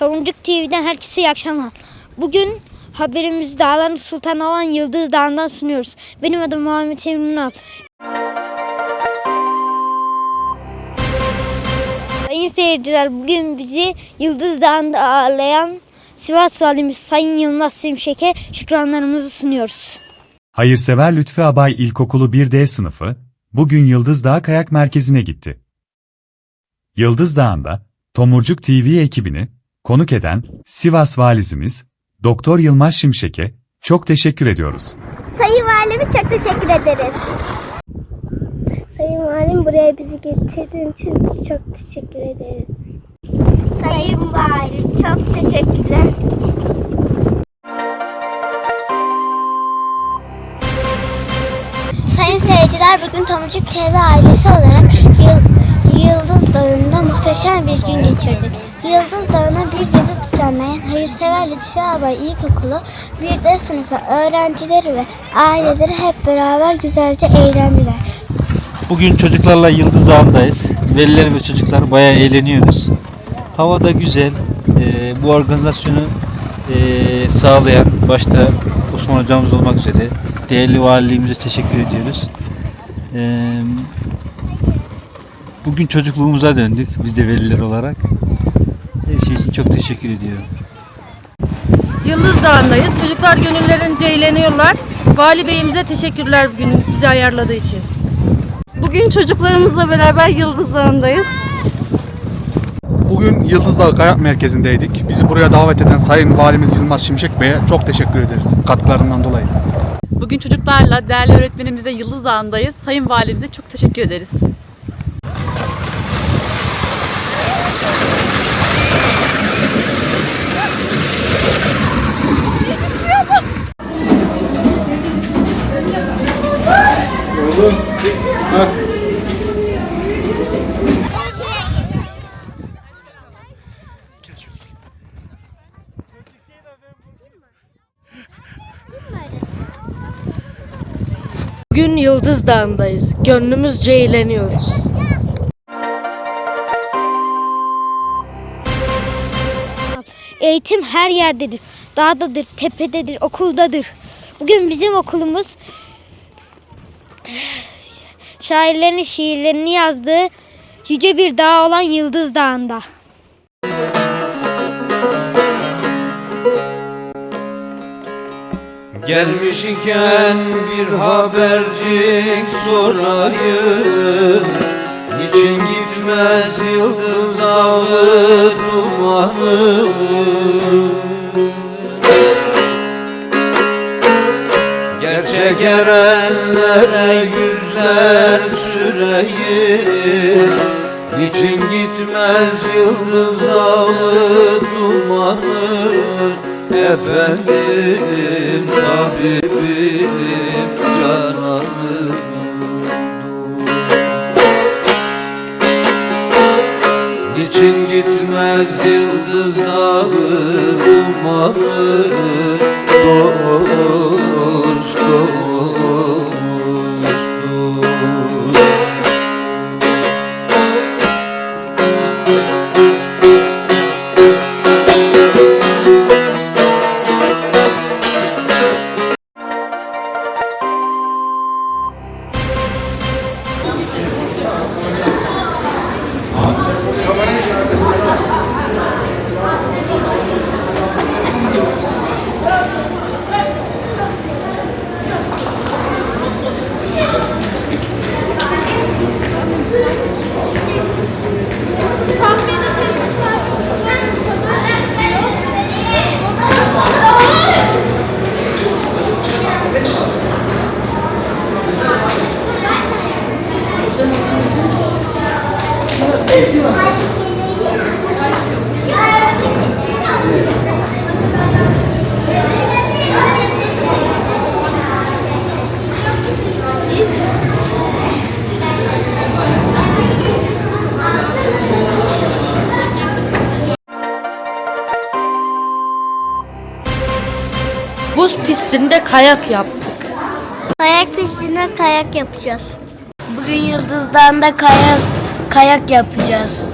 Tomurcuk TV'den herkese iyi akşamlar. Bugün haberimizi dağların sultanı olan Yıldız Dağı'ndan sunuyoruz. Benim adım Muhammed Emin Ünal. Sayın seyirciler bugün bizi Yıldız Dağı'nda ağırlayan Sivas Valimiz Sayın Yılmaz Simşek'e şükranlarımızı sunuyoruz. Hayırsever Lütfi Abay İlkokulu 1D sınıfı, bugün Yıldız Dağ Kayak Merkezi'ne gitti. Yıldız Dağı'nda, Tomurcuk TV ekibini, konuk eden Sivas Valizimiz, Doktor Yılmaz Şimşek'e çok teşekkür ediyoruz. Sayın Valimiz çok teşekkür ederiz. Sayın Valim buraya bizi getirdiğin için çok teşekkür ederiz. Sayın Valim çok teşekkürler. Sayın seyirciler bugün Tomurcuk TV ailesi olarak Yıl- Yıldız Dağı'nda muhteşem bir gün geçirdik. Yıldız Dağı'na bir gezi düzenleyen Hayırsever Lütfi Abay İlkokulu 1D sınıfı öğrencileri ve aileleri hep beraber güzelce eğlendiler. Bugün çocuklarla Yıldız Dağı'ndayız. Veliler ve çocuklar bayağı eğleniyoruz. Hava da güzel. Ee, bu organizasyonu ee, sağlayan başta Osman hocamız olmak üzere değerli valiliğimize teşekkür ediyoruz. Ee, bugün çocukluğumuza döndük biz de veliler olarak. Her şey için çok teşekkür ediyorum. Yıldız Dağı'ndayız. Çocuklar gönüllerince eğleniyorlar. Vali Bey'imize teşekkürler bugün bizi ayarladığı için. Bugün çocuklarımızla beraber Yıldız Dağı'ndayız. Bugün Yıldızdağı Kayak Merkezi'ndeydik. Bizi buraya davet eden Sayın Valimiz Yılmaz Şimşek Bey'e çok teşekkür ederiz katkılarından dolayı. Bugün çocuklarla değerli öğretmenimize Yıldız Dağı'ndayız. Sayın Valimize çok teşekkür ederiz. Bugün Yıldız Dağı'ndayız. Gönlümüzce eğleniyoruz. Eğitim her yerdedir. Dağdadır, tepededir, okuldadır. Bugün bizim okulumuz şairlerin şiirlerini yazdığı yüce bir dağ olan Yıldız Dağı'nda. Gelmiş iken bir habercik sorayım Niçin gitmez yıldız dağı dumanı Gerçek erenlere yüzler süreyim Niçin gitmez yıldız dağı dumanı. Efendim tabibim cananım Niçin gitmez yıldız dağı umarım Dost Oh. Pistinde kayak yaptık. Kayak pistinde kayak yapacağız. Bugün Yıldız Dağı'nda kayak, kayak yapacağız.